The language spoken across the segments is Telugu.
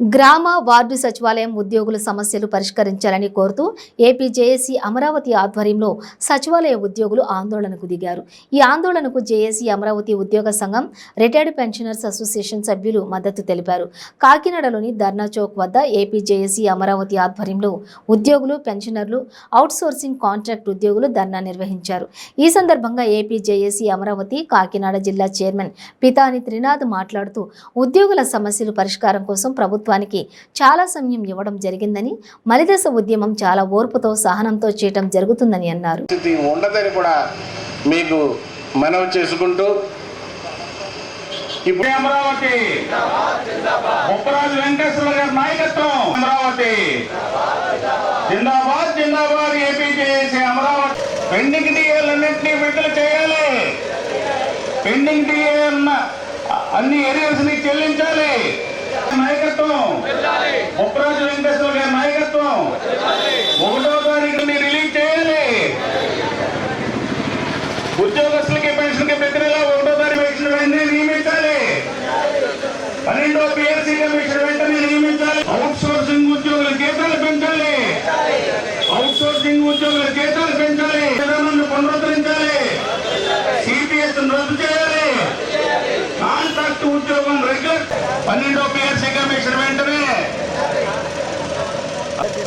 గ్రామ వార్డు సచివాలయం ఉద్యోగుల సమస్యలు పరిష్కరించాలని కోరుతూ ఏపీ జేఏసీ అమరావతి ఆధ్వర్యంలో సచివాలయ ఉద్యోగులు ఆందోళనకు దిగారు. ఈ ఆందోళనకు జేఏసీ అమరావతి ఉద్యోగ సంఘం రిటైర్డ్ పెన్షనర్స్ అసోసియేషన్ సభ్యులు మద్దతు తెలిపారు. కాకినాడలోని ధర్నా చౌక్ వద్ద ఏపీ జేఏసీ అమరావతి ఆధ్వర్యంలో ఉద్యోగులు పెన్షనర్లు అవుట్సోర్సింగ్ కాంట్రాక్ట్ ఉద్యోగులు ధర్నా నిర్వహించారు. ఈ సందర్భంగా ఏపీ జేఏసీ అమరావతి కాకినాడ జిల్లా చైర్మన్ పితాని త్రినాథ్ మాట్లాడుతూ ఉద్యోగుల సమస్యలు పరిష్కారం కోసం ప్రభుత్వం ప్రభుత్వానికి చాలా సమయం ఇవ్వడం జరిగిందని మలిదశ ఉద్యమం చాలా ఓర్పుతో సహనంతో చేయటం జరుగుతుందని అన్నారు. ఉండదని కూడా మీకు మనవి చేసుకుంటూ ఇప్పుడు అమరావతి. వెంకటేశ్వర గారి నాయకత్వం. అమరావతి. జిందాబాద్ జిందాబాద్ ఏపీ చేసే అమరావతి. పెండింగ్ డిఏలన్నింటినీ విడుదల చేయాలి. పెండింగ్ డిఏ ఉన్న అన్ని ఏరియాస్ని చెల్లించాలి. నాయకత్వం. ముప్పరాజు వెంకటేశ్వర గారి నాయకత్వం. ఒకటో రిలీజ్ చేయాలి. ఉద్యోగస్తులకి పెన్షన్కి ప్రతి నెల ఒకటో తారీఖు పెన్షన్ వెంటనే నియమించాలి. పన్నెండో పిఎస్సీ కమిషన్ వెంటనే నియమించాలి. అవుట్ సోర్సింగ్ ఉద్యోగుల జీతాలు పెంచాలి. అవుట్ సోర్సింగ్ ఉద్యోగుల జీతాలు పెంచాలి. విధానాన్ని పునరుద్ధరించాలి. సిపిఎస్ రద్దు చేయాలి. కాంట్రాక్ట్ ఉద్యోగం పన్నెండో పిఎస్సీ కమిషన్ వెంటనే.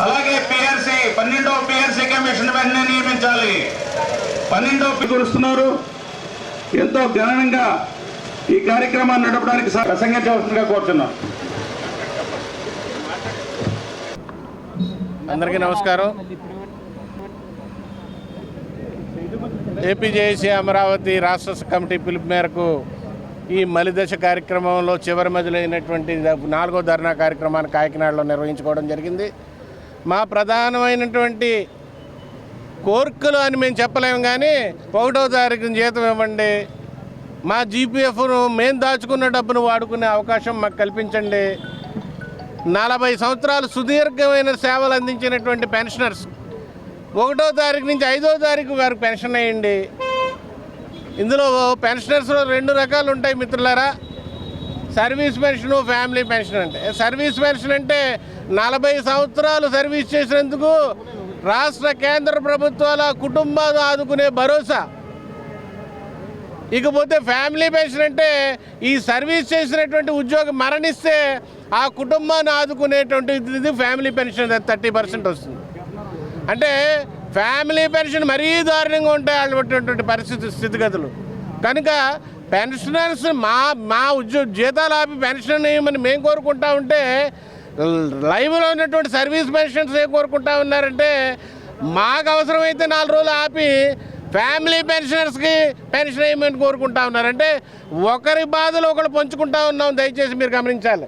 అలాగే పిఆర్సీ పన్నెండో పిఆర్సీ కమిషన్ వెంటనే నియమించాలి. పన్నెండో కురుస్తున్నారు ఎంతో ఘనంగా ఈ కార్యక్రమాన్ని నడపడానికి ప్రసంగించవలసిందిగా కోరుతున్నాం. అందరికీ నమస్కారం. ఏపీజేఏసీ అమరావతి రాష్ట్ర కమిటీ పిలుపు మేరకు ఈ మలిదశ కార్యక్రమంలో చివరి మధ్యలైనటువంటి నాలుగో ధర్నా కార్యక్రమాన్ని కాకినాడలో నిర్వహించుకోవడం జరిగింది. మా ప్రధానమైనటువంటి కోరికలు అని మేము చెప్పలేము కానీ ఒకటో తారీఖున జీతం ఇవ్వండి. మా జీపీఎఫ్ను మేము దాచుకున్న డబ్బును వాడుకునే అవకాశం మాకు కల్పించండి. నలభై సంవత్సరాలు సుదీర్ఘమైన సేవలు అందించినటువంటి పెన్షనర్స్. ఒకటో తారీఖు నుంచి ఐదో తారీఖు వారికి పెన్షన్ వేయండి. ఇందులో పెన్షనర్స్లో రెండు రకాలు ఉంటాయి మిత్రులారా. సర్వీస్ పెన్షన్ ఫ్యామిలీ పెన్షన్ అంటే. సర్వీస్ పెన్షన్ అంటే నలభై సంవత్సరాలు సర్వీస్ చేసినందుకు రాష్ట్ర కేంద్ర ప్రభుత్వాల కుటుంబాలు ఆదుకునే భరోసా. ఇకపోతే ఫ్యామిలీ పెన్షన్ అంటే ఈ సర్వీస్ చేసినటువంటి ఉద్యోగం మరణిస్తే ఆ కుటుంబాన్ని ఆదుకునేటువంటి ఇది ఫ్యామిలీ పెన్షన్ థర్టీ పర్సెంట్ వస్తుంది. అంటే ఫ్యామిలీ పెన్షన్ మరీ దారుణంగా ఉంటాయి అటువంటి పరిస్థితి స్థితిగతులు. కనుక పెన్షనర్స్ మా మా ఉద్యోగ జీతాలు ఆపి పెన్షన్ ఇవ్వమని మేము కోరుకుంటా ఉంటే లైవ్లో ఉన్నటువంటి సర్వీస్ పెన్షన్స్ ఏం కోరుకుంటా ఉన్నారంటే మాకు అవసరమైతే నాలుగు రోజులు ఆపి ఫ్యామిలీ పెన్షనర్స్కి పెన్షన్ వేయమని కోరుకుంటా ఉన్నారంటే ఒకరి బాధలు ఒకరు పంచుకుంటా ఉన్నాం దయచేసి మీరు గమనించాలి.